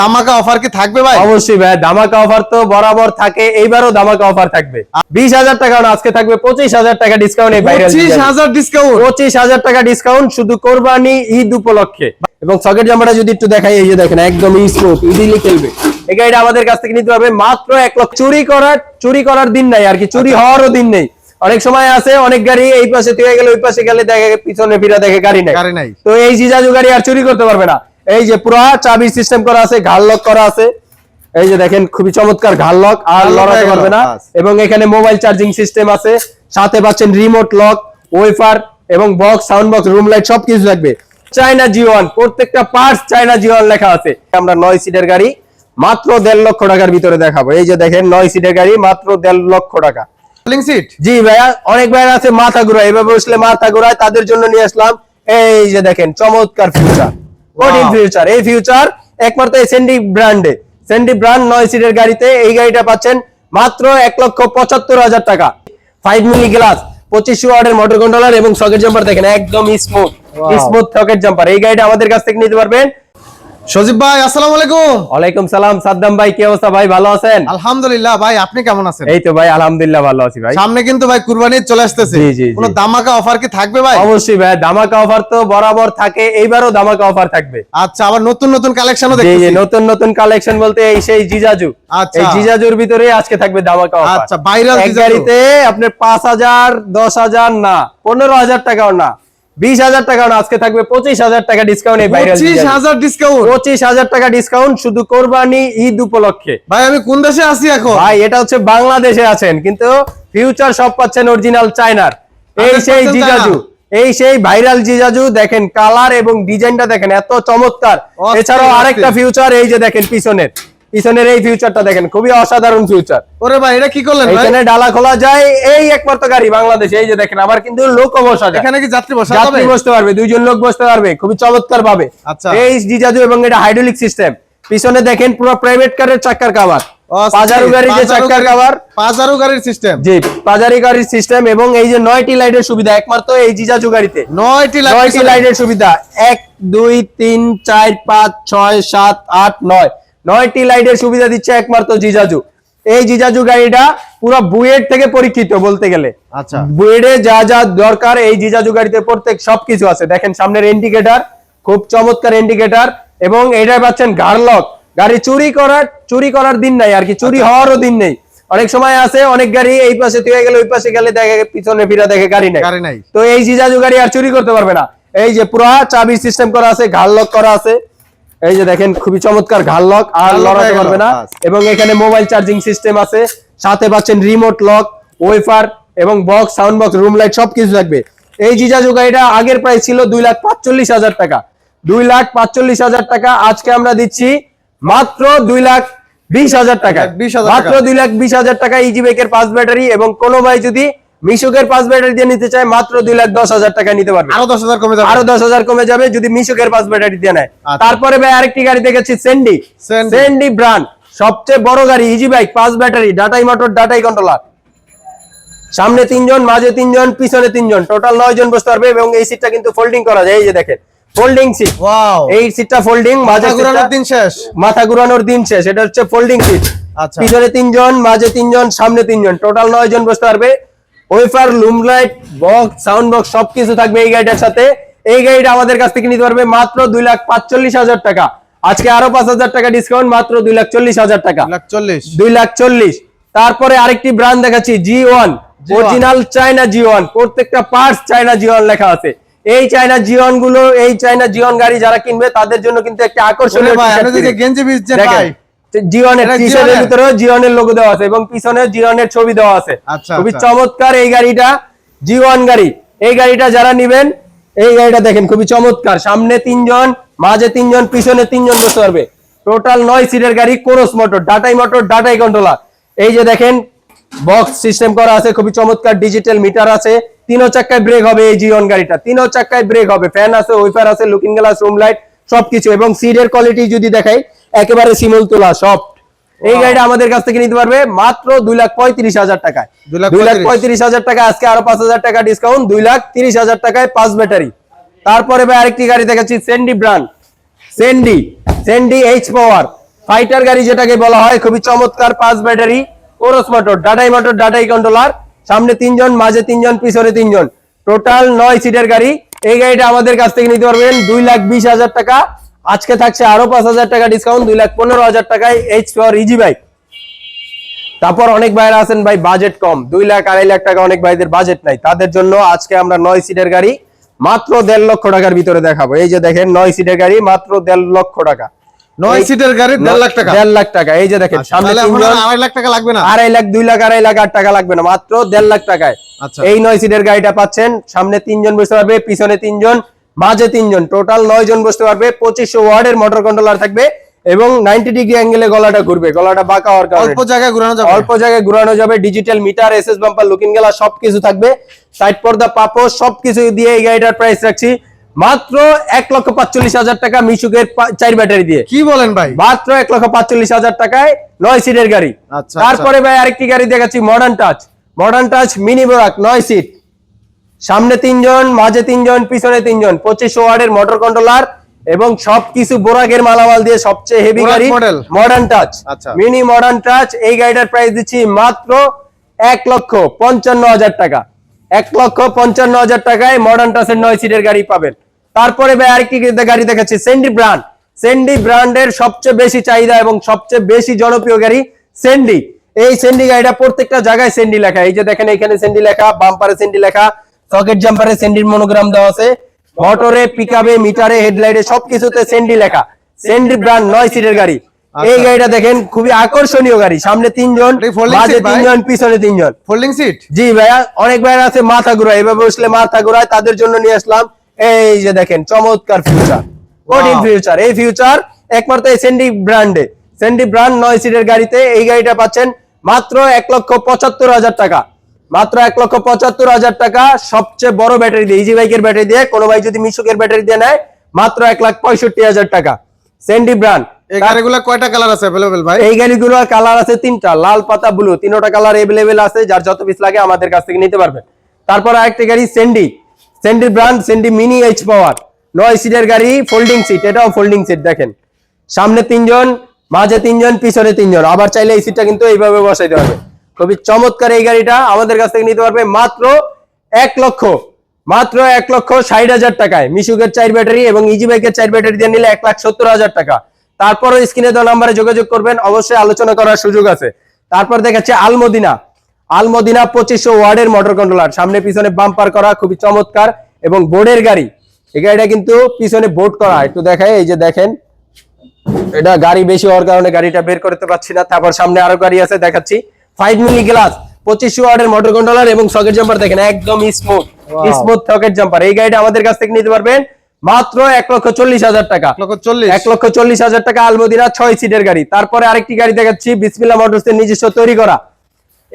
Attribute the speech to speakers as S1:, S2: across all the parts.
S1: দামাকা offer কি থাকবে ভাই
S2: অবশ্যই ভাই দামাকা অফার তো বরাবর থাকে এইবারও দামাকা অফার থাকবে বিশ হাজার টাকা আজকে থাকবে পঁচিশ হাজার টাকা ডিসকাউন্ট এই
S1: ভাইরাল পঁচিশ হাজার ডিসকাউন্ট
S2: পঁচিশ হাজার টাকা ডিসকাউন্ট শুধু কোরবানি ঈদ উপলক্ষে এবং সকেট জামাটা যদি একটু দেখাই এই যে দেখেন একদম স্মুথ ইজিলি খেলবে এই গাড়িটা আমাদের কাছ থেকে নিতে হবে মাত্র এক লক্ষ চুরি করার চুরি করার দিন নাই আর কি চুরি আচ্ছা। হওয়ারও দিন নেই অনেক সময় আছে অনেক গাড়ি এই পাশে থেকে গেলে ওই পাশে গেলে দেখা পিছনে ফিরা দেখে গাড়ি নাই তো এই জিজাজু গাড়ি আর চুরি করতে পারবে না এই যে পুরো চাবি সিস্টেম করা আছে ঘাল লক করা আছে এই যে দেখেন খুবই চমৎকার ঘাল লক আর লড়াতে পারবে না এবং এখানে মোবাইল চার্জিং সিস্টেম আছে সাথে পাচ্ছেন রিমোট লক ওয়েফার এবং box sound box room light সবকিছু লাগবে চায়না জিওয়ান প্রত্যেকটা পার্টস চায়না জিওয়ান লেখা আছে আমরা নয় সিটের গাড়ি মাত্র দেড় লক্ষ টাকার ভিতরে দেখাবো এই যে দেখেন নয় সিটের গাড়ি মাত্র দেড় লক্ষ টাকা সিট জি অনেক ভাইয়া আছে মাথা ঘুরায় এভাবে বসলে মাথা ঘুরায় তাদের জন্য নিয়ে আসলাম এই যে দেখেন চমৎকার ফিউচার ইন ফিউচার এই ফিউচার একমাত্র এসএনডি ব্র্যান্ডে সেন্ডি ব্র্যান্ড নয় সিটের গাড়িতে এই গাড়িটা পাচ্ছেন মাত্র এক লক্ষ পঁচাত্তর হাজার টাকা ফাইভ মিলি গ্লাস পঁচিশ ওয়ার্ডের মোটর কন্ট্রোলার এবং সকেট জাম্পার দেখেন একদম স্মুথ স্মুথ সকেট জাম্পার এই গাড়িটা আমাদের কাছ থেকে নিতে পারবেন
S1: সজীব ভাই আসসালামু আলাইকুম
S2: ওয়ালাইকুম সালাম সাদ্দাম ভাই কি অবস্থা ভাই ভালো আছেন
S1: আলহামদুলিল্লাহ ভাই আপনি কেমন আছেন
S2: এই তো ভাই আলহামদুলিল্লাহ ভালো আছি ভাই
S1: সামনে কিন্তু ভাই কুরবানি চলে আসতেছে জি জি কোনো ধামাকা অফার কি থাকবে ভাই
S2: অবশ্যই ভাই দামাকা অফার তো বরাবর থাকে এইবারও দামাকা অফার থাকবে
S1: আচ্ছা আবার নতুন নতুন কালেকশনও দেখতেছি
S2: জি নতুন নতুন কালেকশন বলতে এই সেই জিজাজু আচ্ছা এই জিজাজুর ভিতরে আজকে থাকবে দামাকা অফার
S1: আচ্ছা ভাইরাল
S2: জিজাজুতে আপনার 5000 10000 না 15000 টাকাও না বিশ হাজার টাকা আজকে থাকবে পঁচিশ হাজার টাকা ডিসকাউন্ট এই
S1: ভাইরাল পঁচিশ হাজার ডিসকাউন্ট
S2: পঁচিশ হাজার টাকা ডিসকাউন্ট শুধু কোরবানি ঈদ উপলক্ষে
S1: ভাই আমি কোন দেশে আছি এখন
S2: ভাই এটা হচ্ছে বাংলাদেশে আছেন কিন্তু ফিউচার সব পাচ্ছেন অরিজিনাল চায়নার এই সেই জিজাজু এই সেই ভাইরাল জিজাজু দেখেন কালার এবং ডিজাইনটা দেখেন এত চমৎকার এছাড়াও আরেকটা ফিউচার এই যে দেখেন পিছনের পিছনের এই ফিউচারটা দেখেন খুবই অসাধারণ ফিউচার
S1: ওরে ভাই এটা কি করলেন এখানে
S2: ডালা খোলা যায় এই একমাত্র গাড়ি বাংলাদেশ এই যে দেখেন আবার কিন্তু লোক বসা যায়
S1: এখানে কি যাত্রী বসা যাবে
S2: যাত্রী বসতে পারবে দুইজন লোক বসতে পারবে খুবই চমৎকার ভাবে আচ্ছা এই ডিজাজু এবং এটা হাইড্রোলিক সিস্টেম পিছনে দেখেন পুরো প্রাইভেট কারের চাকার কভার পাজারু গাড়ির যে চাকার সুবিধা একমাত্র এই জিজাজু গাড়িতে 9টি লাইট 9টি লাইটের সুবিধা নয়টি লাইটের সুবিধা দিচ্ছে একমাত্র জিজাজু এই জিজাজু গাড়িটা পুরো বুয়েট থেকে পরীক্ষিত বলতে গেলে আচ্ছা বুয়েটে যা যা দরকার এই জিজাজু গাড়িতে প্রত্যেক সবকিছু আছে দেখেন সামনের ইন্ডিকেটর খুব চমৎকার ইন্ডিকেটর এবং এটা পাচ্ছেন গার্লক গাড়ি চুরি করার চুরি করার দিন নাই আর কি চুরি আচ্ছা। হওয়ারও দিন নেই অনেক সময় আছে অনেক গাড়ি এই পাশে তুই গেলে ওই পাশে গেলে দেখে পিছনে ফিরা দেখে গাড়ি নাই গাড়ি নাই তো এই জিজাজু গাড়ি আর চুরি করতে পারবে না এই যে পুরো চাবি সিস্টেম করা আছে গার্লক করা আছে এই যে দেখেন খুবই চমৎকার ঘাল লক আর লড়াতে পারবে না এবং এখানে মোবাইল চার্জিং সিস্টেম আছে সাথে পাচ্ছেন রিমোট লক ওয়েফার এবং box sound box room light সবকিছু থাকবে এই জিজাজু গাড়িটা আগের প্রাইস ছিল দুই লাখ পাঁচচল্লিশ হাজার টাকা দুই লাখ পাঁচচল্লিশ হাজার টাকা আজকে আমরা দিচ্ছি মাত্র দুই লাখ বিশ হাজার টাকা মাত্র দুই লাখ বিশ হাজার টাকা ইজিবেকের পাঁচ ব্যাটারি এবং কোনো ভাই যদি মিশুকের পাঁচ ব্যাটারি দিয়ে নিতে চায় মাত্র দুই লাখ দশ হাজার টাকা নিতে পারবে
S1: আরো দশ হাজার কমে যাবে
S2: আরো দশ হাজার কমে যাবে যদি মিশুকের পাঁচ ব্যাটারি দিয়ে নেয় আচ্ছা। তারপরে ভাই আরেকটি গাড়ি দেখেছি সেন্ডি
S1: সেন্ডি ব্র্যান্ড
S2: সবচেয়ে বড় গাড়ি ইজি বাইক পাঁচ ব্যাটারি ডাটাই মোটর ডাটাই কন্ট্রোলার সামনে তিনজন মাঝে তিনজন পিছনে তিনজন টোটাল নয় জন বসতে পারবে এবং এই সিটটা কিন্তু ফোল্ডিং করা যায় এই যে দেখেন ফোল্ডিং সিট ওয়াও এই সিটটা ফোল্ডিং মাঝে ঘুরানোর দিন শেষ মাথা ঘুরানোর দিন শেষ এটা হচ্ছে ফোল্ডিং সিট আচ্ছা পিছনে তিনজন মাঝে তিনজন সামনে তিনজন টোটাল নয় জন বসতে পারবে woofer room light box sound box সবকিছু থাকবে এই গাড়িটার সাথে এই গাড়িটা আমাদের কাছ থেকে নিতে পারবে মাত্র দুই লাখ পাঁচচল্লিশ হাজার টাকা আজকে আরো পাঁচ হাজার টাকা ডিসকাউন্ট মাত্র দুই লাখ চল্লিশ হাজার টাকা দুই লাখ চল্লিশ তারপরে আরেকটি ব্র্যান্ড দেখাচ্ছি জি ওয়ান অরিজিনাল চাইনা জি ওয়ান প্রত্যেকটা পার্টস চাইনা জি ওয়ান লেখা আছে এই চাইনা জিওন গুলো এই চাইনা জিওন গাড়ি যারা কিনবে তাদের জন্য কিন্তু একটা আকর্ষণীয় গেঞ্জি জিওনের টি শার্টের ভিতরেও জিওনের লোগো দেওয়া আছে এবং পিছনে জিওনের ছবি দেওয়া আছে আচ্ছা, খুবই আচ্ছা। চমৎকার এই গাড়িটা জি গাড়ি এই গাড়িটা যারা নিবেন এই গাড়িটা দেখেন খুবই চমৎকার সামনে তিনজন মাঝে তিনজন পিছনে তিনজন বসে পারবে টোটাল নয় সিটের গাড়ি কোরস মোটর ডাটাই মোটর ডাটাই কন্ট্রোলার এই যে দেখেন বক্স সিস্টেম করা আছে খুবই চমৎকার ডিজিটাল মিটার আছে তিনও চাক্কায় ব্রেক হবে এই জিওন গাড়িটা তিনও চাক্কায় ব্রেক হবে ফ্যান আছে ওয়েফার আছে লুকিং গ্লাস রুম লাইট সবকিছু এবং সিটের কোয়ালিটি যদি দেখাই একেবারে সিমল তোলা সফট এই গাড়িটা আমাদের কাছ থেকে নিতে পারবে মাত্র দুই লাখ পঁয়ত্রিশ হাজার টাকায় দুই লাখ পঁয়ত্রিশ হাজার টাকা আজকে আরো পাঁচ হাজার টাকা ডিসকাউন্ট দুই লাখ তিরিশ হাজার টাকায় পাঁচ ব্যাটারি তারপরে ভাই আরেকটি গাড়ি দেখাচ্ছি Sendi brand Sendi Sendi H power fighter গাড়ি যেটাকে বলা হয় খুবই চমৎকার পাঁচ ব্যাটারি ওরস মোটর ডাটাই মোটর ডাটাই কন্ট্রোলার সামনে তিনজন মাঝে তিনজন পিছনে তিনজন টোটাল নয় সিটের গাড়ি এই গাড়িটা আমাদের কাছ থেকে নিতে পারবেন দুই লাখ বিশ হাজার টাকা আজকে থাকছে আরো পাঁচ হাজার টাকা ডিসকাউন্ট দুই লাখ পনেরো হাজার টাকায় এইচ পাওয়ার ইজি বাইক তারপর অনেক ভাইরা আছেন ভাই বাজেট কম দুই লাখ আড়াই লাখ টাকা অনেক ভাইদের বাজেট নাই তাদের জন্য আজকে আমরা নয় সিটের গাড়ি মাত্র দেড় লক্ষ টাকার ভিতরে দেখাবো এই যে দেখেন নয় সিটের গাড়ি মাত্র দেড় লক্ষ টাকা এই নয় সিটের গাড়িটা পাচ্ছেন সামনে তিনজন বসে পারবে পিছনে তিনজন মাঝে তিনজন টোটাল নয় জন বসতে পারবে পঁচিশশো ওয়ার্ডের মোটর কন্ট্রোলার থাকবে এবং নাইনটি ডিগ্রি অ্যাঙ্গেলে গলাটা ঘুরবে গলাটা বাঁকা হওয়ার কারণে অল্প জায়গায় ঘুরানো যাবে অল্প জায়গায় ঘুরানো যাবে digital meter S S bumper looking গেলা সবকিছু থাকবে সাইড পর্দা পাপো সবকিছু দিয়ে এই গাড়িটার প্রাইস রাখছি মাত্র এক লক্ষ পাঁচচল্লিশ হাজার টাকা মিশুকের চার ব্যাটারি দিয়ে কি বলেন ভাই মাত্র এক লক্ষ পাঁচচল্লিশ হাজার টাকায় নয় সিটের গাড়ি আচ্ছা, আচ্ছা। তারপরে ভাই আরেকটি গাড়ি দেখাচ্ছি modern touch modern touch mini বোরাক নয় সিট সামনে তিনজন মাঝে তিনজন পিছনে তিনজন পঁচিশ ওয়ার্ডের মোটর কন্ট্রোলার এবং সবকিছু বোরাগের মালামাল দিয়ে সবচেয়ে হেভি গাড়ি modern touch mini modern touch এই গাড়িটার প্রাইস দিচ্ছি মাত্র এক লক্ষ পঞ্চান্ন হাজার টাকা এক লক্ষ পঞ্চান্ন হাজার টাকায় মডার্ন টাচের নয় সিটের গাড়ি পাবেন তারপরে ভাই আরেকটি গাড়ি দেখাচ্ছি সেন্ডি ব্র্যান্ড সেন্ডি ব্র্যান্ডের সবচেয়ে বেশি চাহিদা এবং সবচেয়ে বেশি জনপ্রিয় গাড়ি সেন্ডি এই সেন্ডি গাড়িটা প্রত্যেকটা জায়গায় সেন্ডি লেখা এই যে দেখেন এখানে সেন্ডি লেখা বাম্পারে সেন্ডি লেখা সকেট জাম্পারে সেন্ডির মনোগ্রাম দেওয়া আছে মোটরে পিকআপে মিটারে হেডলাইটে সবকিছুতে সেন্ডি লেখা সেন্ডি ব্র্যান্ড নয় সিটের গাড়ি আচ্ছা। এই গাড়িটা দেখেন খুবই আকর্ষণীয় গাড়ি সামনে তিনজন মাঝে তিনজন পিছনে তিনজন ফোল্ডিং সিট জি ভাইয়া অনেক ভাই আছে মাথা ঘুরায় এভাবে বসলে মাথা ঘুরায় তাদের জন্য নিয়ে আসলাম এই যে দেখেন চমৎকার ফিউচার কঠিন ফিউচার এই ফিউচার একমাত্র এই সেন্ডি ব্র্যান্ডে সেন্ডি ব্র্যান্ড নয় সিটের গাড়িতে এই গাড়িটা পাচ্ছেন মাত্র এক লক্ষ পঁচাত্তর হাজার টাকা মাত্র এক লক্ষ পঁচাত্তর হাজার টাকা সবচেয়ে বড় ব্যাটারি দিয়ে ইজি বাইকের ব্যাটারি দিয়ে কোনো ভাই যদি মিশুকের ব্যাটারি দিয়ে নেয় মাত্র এক লাখ পঁয়ষট্টি হাজার টাকা সেন্ডি ব্র্যান্ড
S1: কয়টা কালার
S2: কালার তিনটা লাল পাতা ব্লু কালার আছে যার যত পিস লাগে আমাদের কাছ থেকে নিতে তারপর গাড়ি ব্র্যান্ড মিনি এইচ পাওয়ার গাড়ি ফোল্ডিং সিট এটাও ফোল্ডিং সিট দেখেন সামনে তিনজন মাঝে তিনজন পিছনে তিনজন আবার চাইলে এই সিটটা কিন্তু এইভাবে বসাইতে হবে খুবই চমৎকার এই গাড়িটা আমাদের কাছ থেকে নিতে পারবে মাত্র এক লক্ষ মাত্র এক লক্ষ ষাট হাজার টাকায় মিশুকের চার ব্যাটারি এবং ইজি বাইকের চার ব্যাটারি দিয়ে নিলে এক লাখ সত্তর হাজার টাকা তারপর স্ক্রিনে দেওয়া নাম্বারে যোগাযোগ করবেন অবশ্যই আলোচনা করার সুযোগ আছে তারপর দেখাচ্ছে আলমদিনা আলমদিনা পঁচিশশো ওয়ার্ডের মোটর কন্ট্রোলার সামনে পিছনে বাম্পার করা খুবই চমৎকার এবং বোর্ডের গাড়ি এই গাড়িটা কিন্তু পিছনে বোর্ড করা একটু দেখায় এই যে দেখেন এটা গাড়ি বেশি হওয়ার কারণে গাড়িটা বের করতে পারছি না তারপর সামনে আরো গাড়ি আছে দেখাচ্ছি 5 মিলি গ্লাস 25 ওয়াটের মোটর কন্ট্রোলার এবং সকেট জাম্পার দেখেন একদম স্মুথ স্মুথ সকেট জাম্পার এই গাড়িটা আমাদের কাছ থেকে নিতে পারবেন মাত্র 140000 টাকা 140 140000 টাকা আলমদিরা 6 সিটের গাড়ি তারপরে আরেকটি গাড়ি দেখাচ্ছি বিসমিল্লা মোটরস এর নিজস্ব তৈরি করা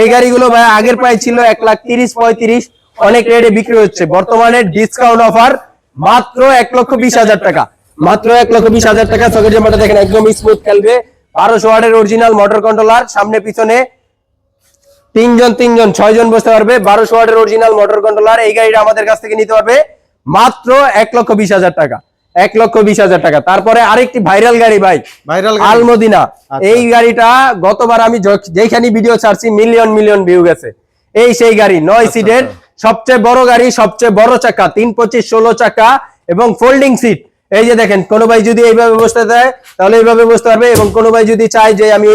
S2: এই গাড়িগুলো ভাই আগের প্রাইস ছিল 130 লাখ অনেক রেটে বিক্রি হচ্ছে বর্তমানে ডিসকাউন্ট অফার মাত্র 120000 টাকা মাত্র 120000 টাকা সকেট জাম্পারটা দেখেন একদম স্মুথ খেলবে 1200 ওয়াটের অরিজিনাল মোটর কন্ট্রোলার সামনে পিছনে তিনজন তিনজন ছয়জন বসতে পারবে বারোশো ওয়ার্ডের অরিজিনাল মোটর কন্ট্রোলার এই গাড়িটা আমাদের কাছ থেকে নিতে পারবে মাত্র এক লক্ষ বিশ হাজার টাকা এক লক্ষ বিশ হাজার টাকা তারপরে আরেকটি ভাইরাল গাড়ি ভাই ভাইরাল আলমদিনা আচ্ছা। এই গাড়িটা গতবার আমি যেখানে ভিডিও ছাড়ছি মিলিয়ন মিলিয়ন ভিউ গেছে এই সেই গাড়ি নয় সিটের আচ্ছা, আচ্ছা। সবচেয়ে বড় গাড়ি সবচেয়ে বড় চাকা তিন পঁচিশ ষোলো চাকা এবং ফোল্ডিং সিট এই যে দেখেন কোনো ভাই যদি এইভাবে বসতে দেয় তাহলে এইভাবে বসতে পারবে এবং কোনো ভাই যদি চায় যে আমি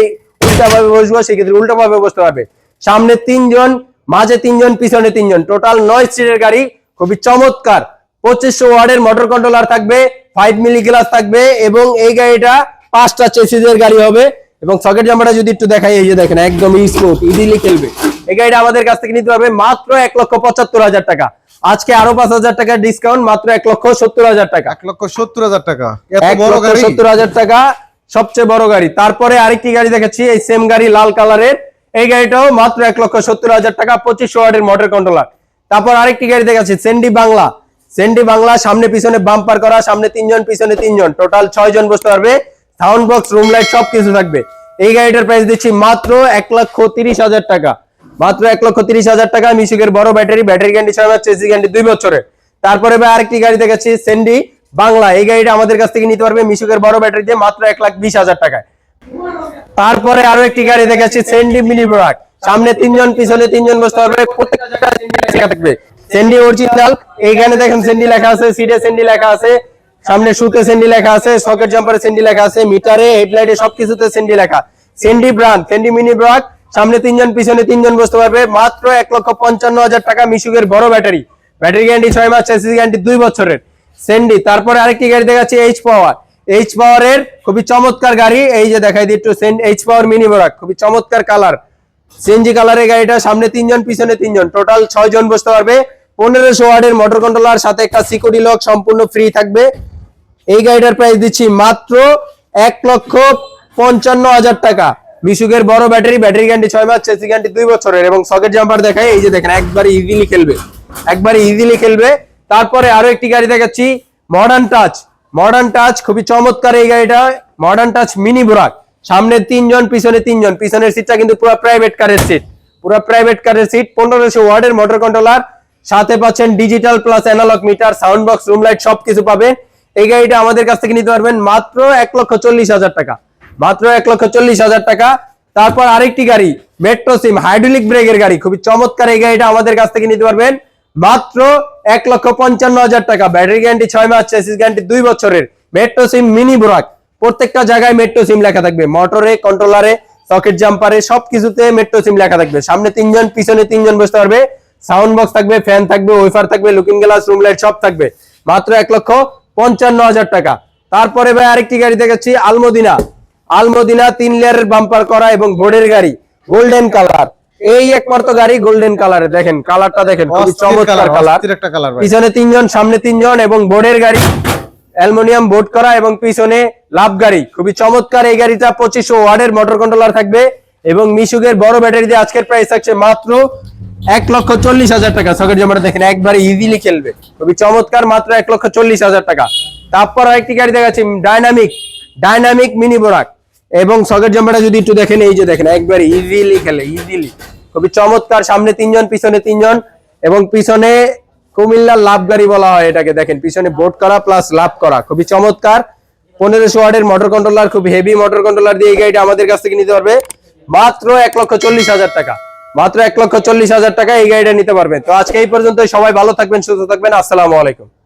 S2: উল্টাভাবে বসবো সেক্ষেত্রে উল্টাভাবে বসতে পারবে সামনে তিনজন মাঝে তিনজন পিছনে তিনজন টোটাল নয় সিটের গাড়ি খুবই চমৎকার পঁচিশশো ওয়ার্ডের মোটর কন্ট্রোলার থাকবে ফাইভ মিলি গ্লাস থাকবে এবং এই গাড়িটা পাঁচটা চেসিজের গাড়ি হবে এবং সকেট জামাটা যদি একটু দেখাই এই যে দেখেন একদম স্মুথ ইজিলি খেলবে এই গাড়িটা আমাদের কাছ থেকে নিতে হবে মাত্র এক লক্ষ পঁচাত্তর হাজার টাকা আজকে আরো পাঁচ হাজার টাকা ডিসকাউন্ট মাত্র এক লক্ষ সত্তর হাজার টাকা
S1: এক লক্ষ সত্তর হাজার টাকা
S2: এক লক্ষ সত্তর হাজার টাকা সবচেয়ে বড় গাড়ি তারপরে আরেকটি গাড়ি দেখাচ্ছি এই সেম গাড়ি লাল কালারের এই গাড়িটাও মাত্র এক লক্ষ সত্তর হাজার টাকা পঁচিশশো ওয়াটের মোটর কন্ট্রোলার তারপর আরেকটি গাড়ি দেখাচ্ছি সেন্ডি বাংলা সেন্ডি বাংলা সামনে পিছনে বাম্পার করা সামনে তিনজন পিছনে তিনজন টোটাল ছয় জন বসতে পারবে সাউন্ড বক্স রুম লাইট সব কিছু থাকবে এই গাড়িটার প্রাইস দিচ্ছি মাত্র এক লক্ষ তিরিশ হাজার টাকা মাত্র এক লক্ষ তিরিশ হাজার টাকা মিশুকের বড় ব্যাটারি ব্যাটারি গ্যান্ডি ছয় মাস চেসি গ্যান্ডি দুই বছরের তারপরে ভাই আরেকটি গাড়ি দেখাচ্ছি সেন্ডি বাংলা এই গাড়িটা আমাদের কাছ থেকে নিতে পারবে মিশুকের বড় ব্যাটারি দিয়ে মাত্র এক লাখ বিশ হাজার টাকায় তারপরে আরো একটি গাড়ি দেখাচ্ছি সেন্ডি মিনি ব্রাক সামনে তিনজন পিছনে তিনজন বসতে পারবে প্রত্যেকটা থাকবে সেন্ডি অরিজিনাল এইখানে দেখেন সেন্ডি লেখা আছে সিডে সেন্ডি লেখা আছে সামনে শুতে সেন্ডি লেখা আছে সকেট জাম্পারে সেন্ডি লেখা আছে মিটারে হেডলাইটে সবকিছুতে সেন্ডি লেখা সেন্ডি ব্রান্ড সেন্ডি মিনি ব্রাক সামনে তিনজন পিছনে তিনজন বসতে পারবে মাত্র এক লক্ষ পঞ্চান্ন হাজার টাকা মিশুকের বড় ব্যাটারি ব্যাটারি গ্যারান্টি ছয় মাস গ্যারান্টি দুই বছরের সেন্ডি তারপরে আরেকটি গাড়ি দেখাচ্ছি এইচ পাওয়ার এইচ পাওয়ারের খুবই চমৎকার গাড়ি এই যে দেখাই দিই একটু এইচ পাওয়ার মিনি বোরাক খুবই চমৎকার কালার সিএনজি কালারের গাড়িটা সামনে তিনজন পিছনে তিনজন টোটাল ছয় জন বসতে পারবে পনেরোশো ওয়ার্ডের মোটর কন্ট্রোলার সাথে একটা সিকিউরিটি লক সম্পূর্ণ ফ্রি থাকবে এই গাড়িটার প্রাইস দিচ্ছি মাত্র এক লক্ষ পঞ্চান্ন হাজার টাকা মিশুকের বড় ব্যাটারি ব্যাটারি গ্যান্টি ছয় মাস চেসি গ্যান্টি দুই বছরের এবং সকেট জাম্পার দেখায় এই যে দেখেন একবারে ইজিলি খেলবে একবারে ইজিলি খেলবে তারপরে আরো একটি গাড়ি দেখাচ্ছি মডার্ন টাচ মডার্ন টাচ খুবই চমৎকার এই গাড়িটা মডার্ন টাচ মিনি বুরাক সামনে তিনজন পিছনে তিনজন পিছনের সিটটা কিন্তু পুরো প্রাইভেট কারের সিট পুরো প্রাইভেট কারের সিট পনেরোশো ওয়ার্ডের মোটর কন্ট্রোলার সাথে পাচ্ছেন digital plus analogue meter sound box room light সবকিছু পাবে এই গাড়িটা আমাদের কাছ থেকে নিতে পারবেন মাত্র এক লক্ষ চল্লিশ হাজার টাকা মাত্র এক লক্ষ চল্লিশ হাজার টাকা তারপর আরেকটি গাড়ি মেট্রো সিম হাইড্রোলিক ব্রেকের গাড়ি খুবই চমৎকার এই গাড়িটা আমাদের কাছ থেকে নিতে পারবেন মাত্র এক লক্ষ পঞ্চান্ন হাজার টাকা ব্যাটারি গ্যারান্টি ছয় মাস চেসিস গ্যারান্টি দুই বছরের মেট্রো সিম মিনি বোরাক প্রত্যেকটা জায়গায় মেট্রো সিম লেখা থাকবে মোটরে কন্ট্রোলারে সকেট জাম্পারে সবকিছুতে মেট্রো সিম লেখা থাকবে সামনে তিনজন পিছনে তিনজন বসতে পারবে সাউন্ড বক্স থাকবে ফ্যান থাকবে ওয়েফার থাকবে লুকিং গ্লাস রুম লাইট সব থাকবে মাত্র এক লক্ষ পঞ্চান্ন হাজার টাকা তারপরে ভাই আরেকটি গাড়ি দেখাচ্ছি আলমদিনা আলমদিনা তিন লেয়ারের বাম্পার করা এবং বোর্ডের গাড়ি গোল্ডেন কালার এই এক মাত্র গাড়ি গোল্ডেন কালারে দেখেন কালারটা দেখেন চমৎকার কালার একটা কালার পিছনে তিনজন সামনে তিনজন এবং বোর্ডের গাড়ি অ্যালমোনিয়াম বোর্ড করা এবং পিছনে লাভ গাড়ি খুবই চমৎকার এই গাড়িটা পঁচিশশো ওয়ার্ডের মোটর কন্ট্রোলার থাকবে এবং মিশুকের বড় ব্যাটারি দিয়ে আজকের প্রাইস থাকছে মাত্র এক লক্ষ চল্লিশ হাজার টাকা সকের জমাটা দেখেন একবারে ইজিলি খেলবে খুবই চমৎকার মাত্র এক লক্ষ চল্লিশ হাজার টাকা তারপর আরেকটি গাড়ি দেখাচ্ছি ডাইনামিক ডাইনামিক মিনি বোরাক এবং সকেট জাম্পারটা যদি একটু দেখেন এই যে দেখেন একবার ইজিলি খেলে ইজিলি খুবই চমৎকার সামনে তিনজন পিছনে তিনজন এবং পিছনে কুমিল্লার লাভ গাড়ি বলা হয় এটাকে দেখেন পিছনে বোট করা প্লাস লাভ করা খুবই চমৎকার পনেরোশো ওয়ার্ডের মোটর কন্ট্রোলার খুব হেভি মোটর কন্ট্রোলার দিয়ে এই গাড়িটা আমাদের কাছ থেকে নিতে পারবে মাত্র এক লক্ষ চল্লিশ হাজার টাকা মাত্র এক লক্ষ চল্লিশ হাজার টাকা এই গাড়িটা নিতে পারবেন তো আজকে এই পর্যন্ত সবাই ভালো থাকবেন সুস্থ থাকবেন আসসালামু আলাইকুম